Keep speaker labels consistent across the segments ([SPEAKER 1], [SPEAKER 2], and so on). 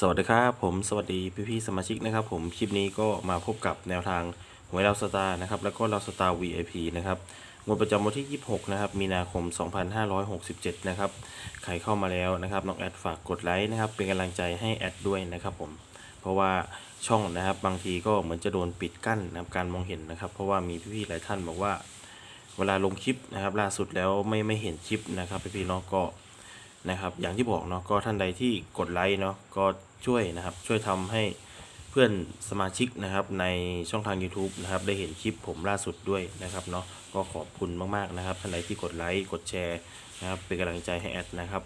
[SPEAKER 1] สวัสดีครับผมสวัสดีพี่พี่ๆสมาชิกนะครับผมคลิปนี้ก็มาพบกับแนวทางหวยเราสตาร์นะครับแล้วก็เราสตาร์ VIP นะครับงวดประจำวันที่ 26 นะครับ มีนาคม 2567 นะครับใครเข้ามาแล้วนะครับน้องแอดฝากกดไลค์นะครับเป็นกำลังใจให้แอดด้วยนะครับผมเพราะว่าช่องนะครับบางทีก็เหมือนจะโดนปิดกั้นนะครับการมองเห็นนะครับ เพราะว่ามีพี่ๆหลายท่านบอกว่า เวลาลงคลิปนะครับล่าสุดแล้วไม่ไม่เห็นคลิปนะครับพี่ๆเนาะก็ นะครับ อย่างที่บอกเนาะก็ท่านใดที่กดไลค์เนาะก็ช่วยนะครับช่วยทำให้เพื่อนสมาชิกนะครับในช่องทาง YouTube นะครับได้เห็นคลิปผมล่าสุดด้วยนะครับเนาะก็ขอบคุณมากๆนะครับท่านใดที่กดไลค์กดแชร์นะครับเป็นกำลังใจให้แอดนะครับ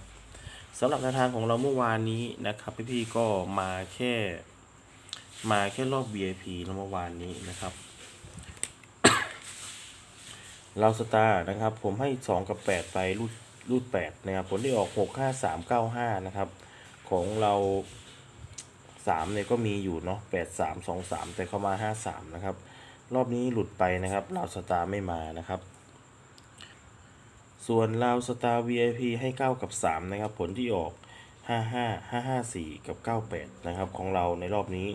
[SPEAKER 1] สำหรับแนวทางของเราเมื่อวานนี้นะครับพี่ๆก็มาแค่มาแค่รอบ VIP เมื่อวานนี้นะครับเราสตาร์นะครับผมให้ 2 กับ 8 ไปรูด รูด8นะครับผลที่ออก6 5 3 9 5นะครับ ของเรา3เนี่ยก็มีอยู่เนาะ8 3 2 3แต่เข้ามา5 3นะครับ รอบนี้หลุดไปนะครับเราสตาร์ไม่มานะครับ ส่วนเราสตาร์ VIP ให้9กับ3นะครับ ผลที่ออก55 554กับ98นะครับ ของเราในรอบนี้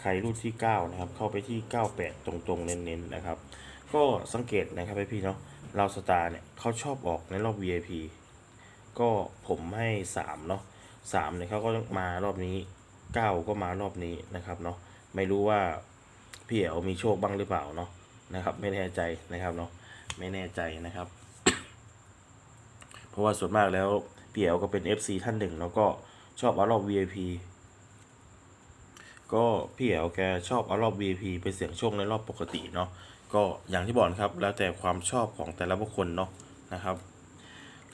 [SPEAKER 1] ใครรูดที่9นะครับ เข้าไปที่98ตรงๆ เน้นๆนะครับ ก็สังเกตนะครับพี่เนาะเราสตาร์เนี่ยเขาชอบออกในรอบ VIP ก็ผมให้3เนาะ3เนี่ยเขาก็มารอบนี้9ก็มารอบนี้นะครับเนาะไม่รู้ว่าพี่เอ๋วมีโชคบ้างหรือเปล่าเนาะนะครับ ไม่แน่ใจนะครับเนาะไม่แน่ใจนะครับ เพราะว่าส่วนมากแล้วพี่เอ๋วก็เป็น FC ท่านหนึ่งแล้วก็ชอบเอารอบ VIP ก็พี่เอ๋วแกชอบเอารอบ VIP ไปเสี่ยงโชคในรอบปกติเนาะก็อย่างที่บอกครับแล้วแต่ความชอบของแต่ละบุคคลเนาะนะครับ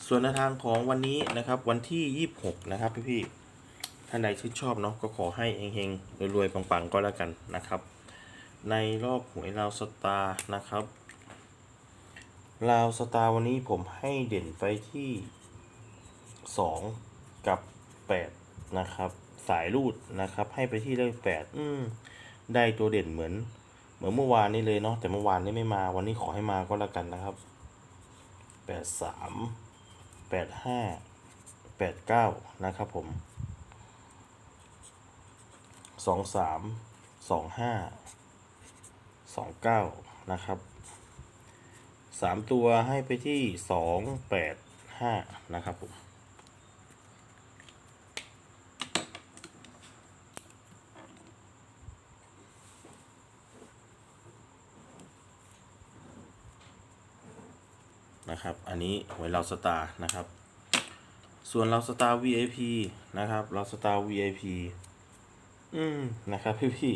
[SPEAKER 1] ส่วนแนวทางของวันนี้นะครับวันที่ 26 นะครับพี่ๆท่านใดชื่นชอบเนาะก็ขอให้เฮงๆรวยๆปังๆก็แล้วกันนะครับ ในรอบหวยลาวสตาร์นะครับลาวสตาร์วันนี้ผมให้เด่นไปที่ 2 กับ 8 นะครับ สายรูดนะครับ ให้ไปที่เลข8อืมได้ตัวเด่นเหมือน เหมือนเมื่อวานนี้เลยเนาะแต่เมื่อวานนี้ไม่มาวันนี้ขอให้มาก็แล้วกันนะครับแปดสาม แปดห้าแปดเก้านะครับผมสองสามสองห้าสองเก้านะครับสามตัวให้ไปที่สองแปดห้านะครับผม นะครับ อันนี้หวยเราสตาร์นะครับ ส่วนเราสตาร์ VIP นะครับ เราสตาร์ VIP อืมนะครับพี่พี่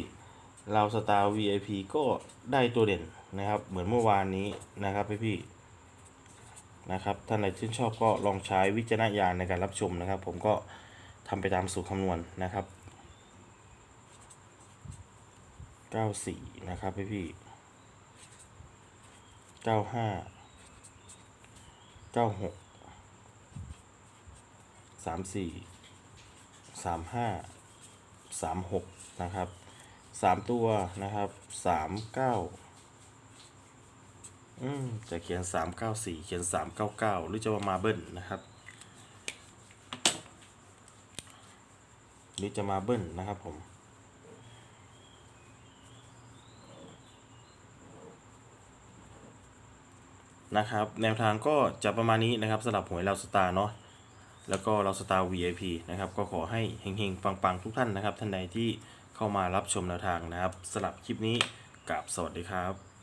[SPEAKER 1] เราสตาร์ VIP ก็ได้ตัวเด่นนะครับ เหมือนเมื่อวานนี้นะครับพี่พี่นะครับท่านใดชื่นชอบก็ลองใช้วิจารณญาณในการรับชมนะครับ ผมก็ทำไปตามสูตรคำนวณนะครับ 94 นะครับพี่พี่95 เก้าหกสามสี่สามห้าสามหกนะครับสามตัวนะครับสามเก้าอืมจะเขียนสามเก้าสี่เขียนสามเก้าเก้าหรือจะมามาเบิ้ลนะครับหรือจะมาเบิ้ลนะครับผม นะครับ แนวทางก็จะประมาณนี้นะครับสำหรับหวยเราสตาร์เนาะแล้วก็เราสตาร์ VIP นะครับ ก็ขอให้เฮงๆ ปังๆ ทุกท่านนะครับ ท่านใดที่เข้ามารับชมแนวทางนะครับสำหรับคลิปนี้กับสวัสดีครับ